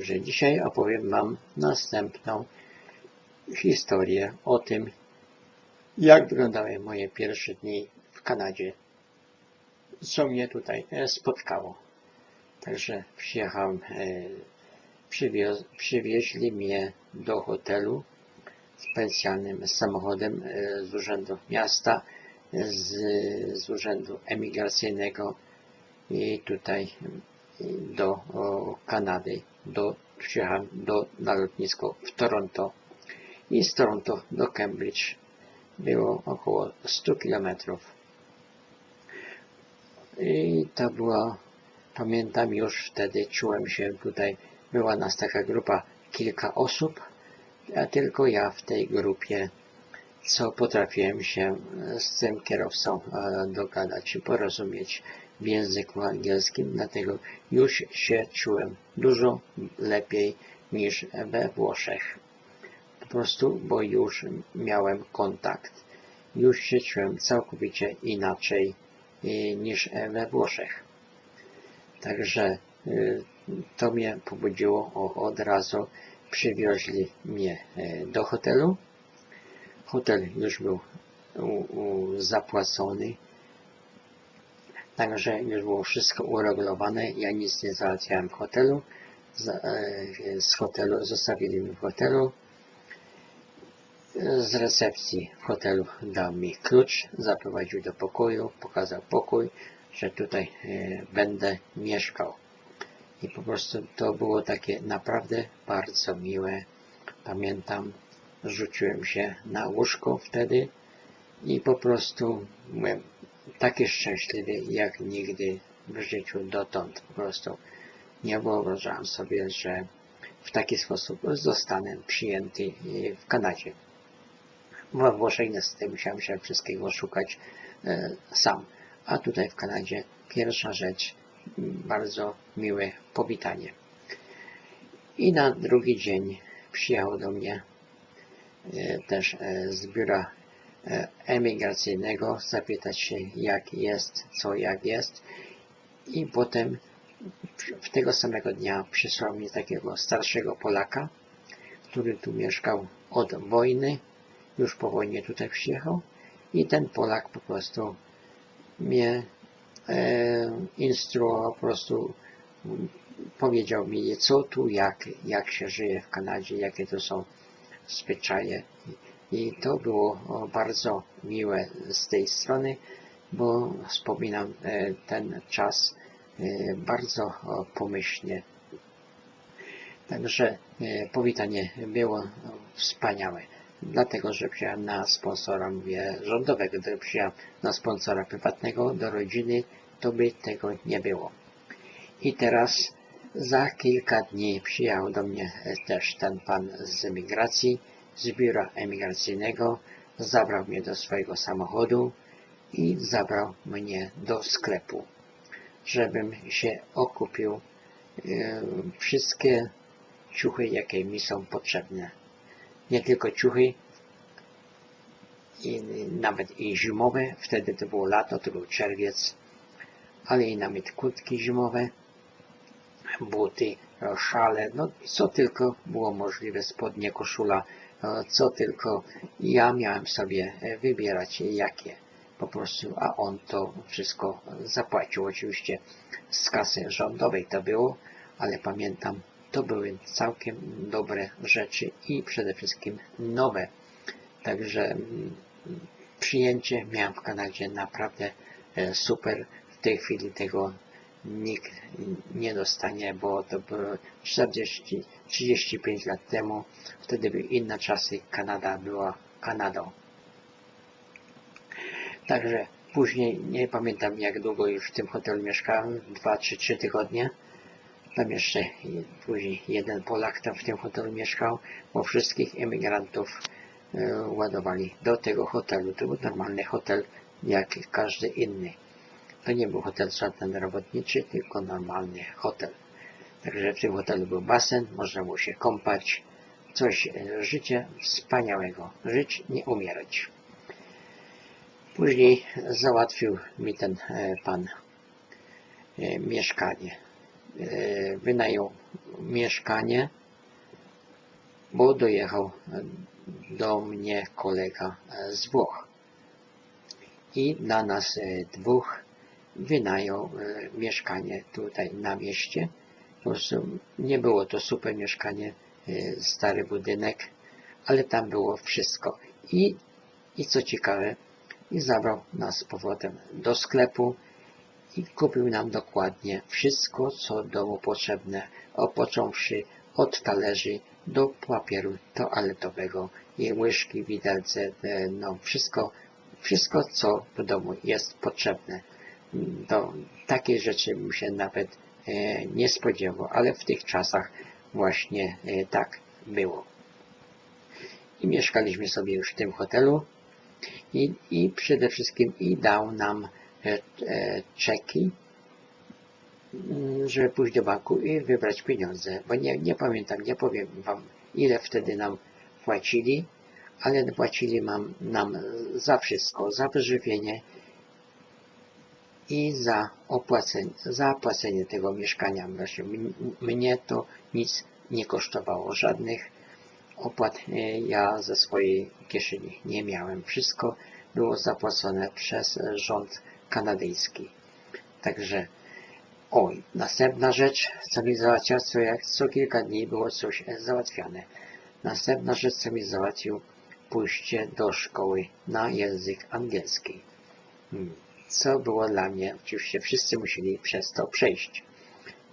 Także dzisiaj opowiem Wam następną historię o tym, jak wyglądały moje pierwsze dni w Kanadzie, co mnie tutaj e, spotkało. Także przyjechałem, e, przywieźli mnie do hotelu specjalnym samochodem e, z urzędu miasta, z, z urzędu emigracyjnego i tutaj do Kanady, do, przyjechałem do, na lotnisko w Toronto i z Toronto do Cambridge było około 100 kilometrów. I to było, pamiętam już wtedy, czułem się tutaj, była nas taka grupa, kilka osób, a tylko ja w tej grupie, co potrafiłem się z tym kierowcą e, dogadać i porozumieć w języku angielskim, dlatego już się czułem dużo lepiej niż we Włoszech. Po prostu, bo już miałem kontakt. Już się czułem całkowicie inaczej e, niż we Włoszech. Także y, to mnie pobudziło od razu. Przywieźli mnie e, do hotelu. Hotel już był zapłacony. Także już było wszystko uregulowane. Ja nic nie załatwiałem w hotelu. E, z hotelu zostawili mnie w hotelu. Z recepcji w hotelu dał mi klucz, zaprowadził do pokoju, pokazał pokój, że tutaj e, będę mieszkał. I po prostu to było takie naprawdę bardzo miłe. Pamiętam, rzuciłem się na łóżko wtedy i po prostu byłem taki szczęśliwy jak nigdy w życiu dotąd. Po prostu nie wyobrażałem sobie, że w taki sposób zostanę przyjęty w Kanadzie. We Włoszech niestety musiałem się wszystkiego szukać e, sam, a tutaj w Kanadzie pierwsza rzecz bardzo miłe powitanie. I na drugi dzień przyjechał do mnie e, też e, z biura emigracyjnego zapytać się jak jest, co jak jest i potem w tego samego dnia przysłał mi takiego starszego Polaka, który tu mieszkał od wojny, już po wojnie tutaj przyjechał i ten Polak po prostu mnie e, instruował, po prostu powiedział mi co tu, jak, jak się żyje w Kanadzie, jakie to są zwyczaje. I to było bardzo miłe z tej strony, bo wspominam e, ten czas e, bardzo pomyślnie. Także e, powitanie było wspaniałe dlatego że przyjechałem na sponsora, mówię, rządowego, gdyby przyjechał na sponsora prywatnego do rodziny, to by tego nie było. I teraz za kilka dni przyjechał do mnie też ten pan z emigracji, z biura emigracyjnego, zabrał mnie do swojego samochodu i zabrał mnie do sklepu, żebym się okupił e, wszystkie ciuchy, jakie mi są potrzebne. Nie tylko ciuchy, i nawet i zimowe, wtedy to było lato, to był czerwiec, ale i nawet kurtki zimowe, buty, szale, no co tylko było możliwe, spodnie, koszula, co tylko ja miałem sobie wybierać jakie po prostu, a on to wszystko zapłacił. Oczywiście z kasy rządowej to było, ale pamiętam, to były całkiem dobre rzeczy i przede wszystkim nowe. Także mm, przyjęcie miałem w Kanadzie naprawdę e, super. W tej chwili tego nikt nie dostanie, bo to było 40, 35 lat temu. Wtedy były inne czasy. Kanada była Kanadą. Także później nie pamiętam jak długo już w tym hotelu mieszkałem, 2 czy 3 tygodnie. Tam jeszcze później jeden Polak tam w tym hotelu mieszkał, bo wszystkich emigrantów e, ładowali do tego hotelu. To był normalny hotel, jak każdy inny. To nie był hotel żaden robotniczy, tylko normalny hotel. Także w tym hotelu był basen, można było się kąpać. Coś, e, życie wspaniałego. Żyć, nie umierać. Później załatwił mi ten e, pan mieszkanie e, wynajął mieszkanie, bo dojechał do mnie kolega z Włoch. I dla nas dwóch wynajął e, mieszkanie tutaj na mieście. Po prostu nie było to super mieszkanie, e, stary budynek, ale tam było wszystko. I, i co ciekawe, i zabrał nas z powrotem do sklepu i kupił nam dokładnie wszystko, co domu potrzebne, opocząwszy od talerzy do papieru toaletowego i łyżki, widelce, no wszystko, wszystko, co w domu jest potrzebne. Do takiej rzeczy bym się nawet e, nie spodziewał, ale w tych czasach właśnie e, tak było. I mieszkaliśmy sobie już w tym hotelu i, i przede wszystkim i dał nam e, czeki, mm, żeby pójść do banku i wybrać pieniądze, bo nie, nie pamiętam, nie powiem wam ile wtedy nam płacili, ale płacili nam, nam za wszystko, za wyżywienie i za opłacenie, za opłacenie tego mieszkania. Właśnie mnie to nic nie kosztowało, żadnych opłat e, ja ze swojej kieszeni nie miałem. Wszystko było zapłacone przez rząd kanadyjski. Także oj, następna rzecz, co mi załatwiał, co jak co kilka dni było coś załatwiane. Następna rzecz, co mi załatwił, pójście do szkoły na język angielski. Hmm. Co było dla mnie, oczywiście wszyscy musieli przez to przejść.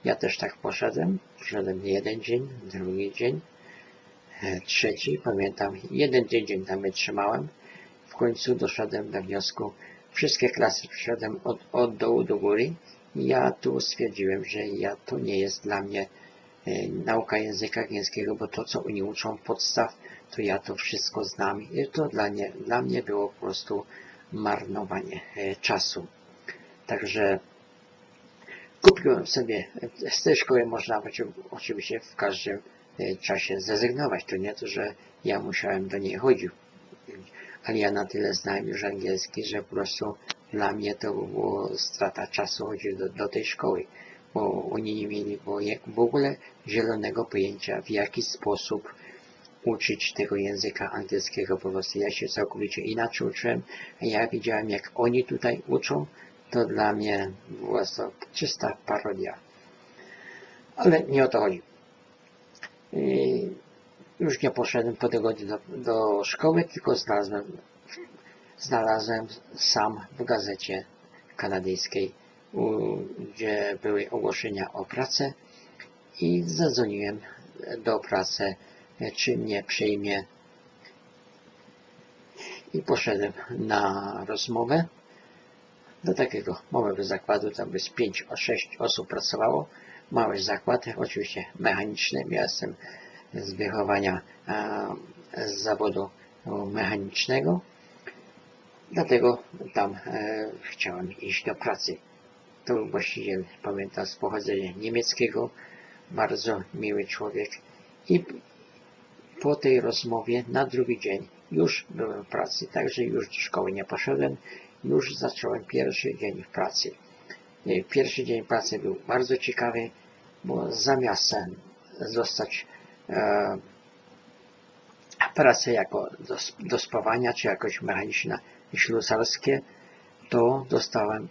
Ja też tak poszedłem. Poszedłem jeden dzień, drugi dzień, e, trzeci, pamiętam, jeden tydzień tam wytrzymałem. W końcu doszedłem do wniosku, wszystkie klasy przeszedłem od, od dołu do góry. Ja tu stwierdziłem, że ja to nie jest dla mnie e, nauka języka angielskiego, bo to, co oni uczą podstaw, to ja to wszystko znam i to dla mnie, dla mnie było po prostu marnowanie czasu. Także kupiłem sobie, e, z tej szkoły można oczywiście w każdym e, czasie zrezygnować. To nie to, że ja musiałem do niej chodzić. Ale ja na tyle znałem już angielski, że po prostu dla mnie to było strata czasu chodzić do, do tej szkoły, bo oni nie mieli w ogóle zielonego pojęcia, w jaki sposób uczyć tego języka angielskiego. Po prostu ja się całkowicie inaczej uczyłem, a ja widziałem, jak oni tutaj uczą, to dla mnie była to czysta parodia. Ale nie o to chodzi. I już nie poszedłem po tygodniu do, do szkoły, tylko znalazłem, znalazłem sam w gazecie kanadyjskiej, gdzie były ogłoszenia o pracę i zadzwoniłem do pracy, czy mnie przyjmie i poszedłem na rozmowę do takiego małego zakładu, tam by z 5 o 6 osób pracowało. Mały zakład, oczywiście mechaniczny. Ja jestem z wychowania z zawodu mechanicznego. Dlatego tam e, chciałem iść do pracy. To był właściciel, pamiętam, z pochodzenia niemieckiego, bardzo miły człowiek. I po tej rozmowie na drugi dzień już byłem w pracy, także już do szkoły nie poszedłem, już zacząłem pierwszy dzień w pracy. E, Pierwszy dzień pracy był bardzo ciekawy, bo zamiast zostać e, pracę jako do, do spawania, czy jakoś mechaniczne, ślusarskie, to dostałem,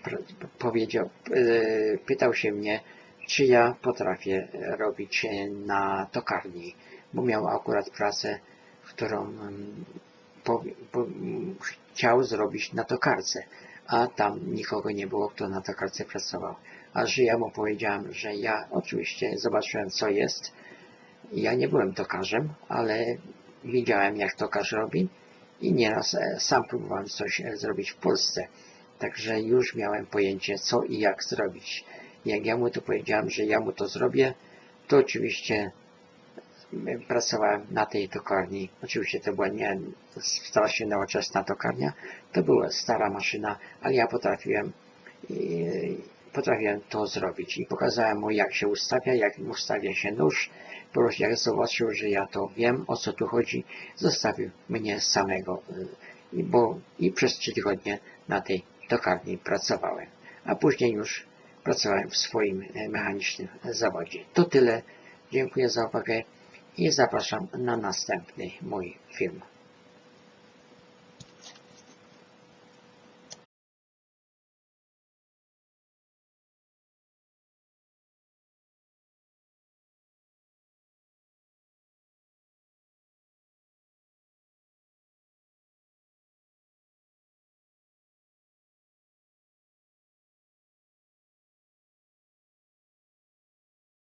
powiedział, e, pytał się mnie, czy ja potrafię robić na tokarni, bo miał akurat pracę, którą po, po, chciał zrobić na tokarce, a tam nikogo nie było, kto na tokarce pracował. A że ja mu powiedziałem, że ja oczywiście zobaczyłem, co jest. Ja nie byłem tokarzem, ale widziałem, jak tokarz robi i nieraz e, sam próbowałem coś e, zrobić w Polsce. Także już miałem pojęcie, co i jak zrobić. Jak ja mu to powiedziałem, że ja mu to zrobię, to oczywiście pracowałem na tej tokarni. Oczywiście to była nie strasznie nowoczesna tokarnia, to była stara maszyna, ale ja potrafiłem, potrafiłem to zrobić i pokazałem mu jak się ustawia, jak ustawia się nóż. Po prostu jak zobaczył, że ja to wiem, o co tu chodzi, zostawił mnie samego, bo i przez trzy tygodnie na tej tokarni pracowałem. A później już pracowałem w swoim mechanicznym zawodzie. To tyle. Dziękuję za uwagę i zapraszam na następny mój film.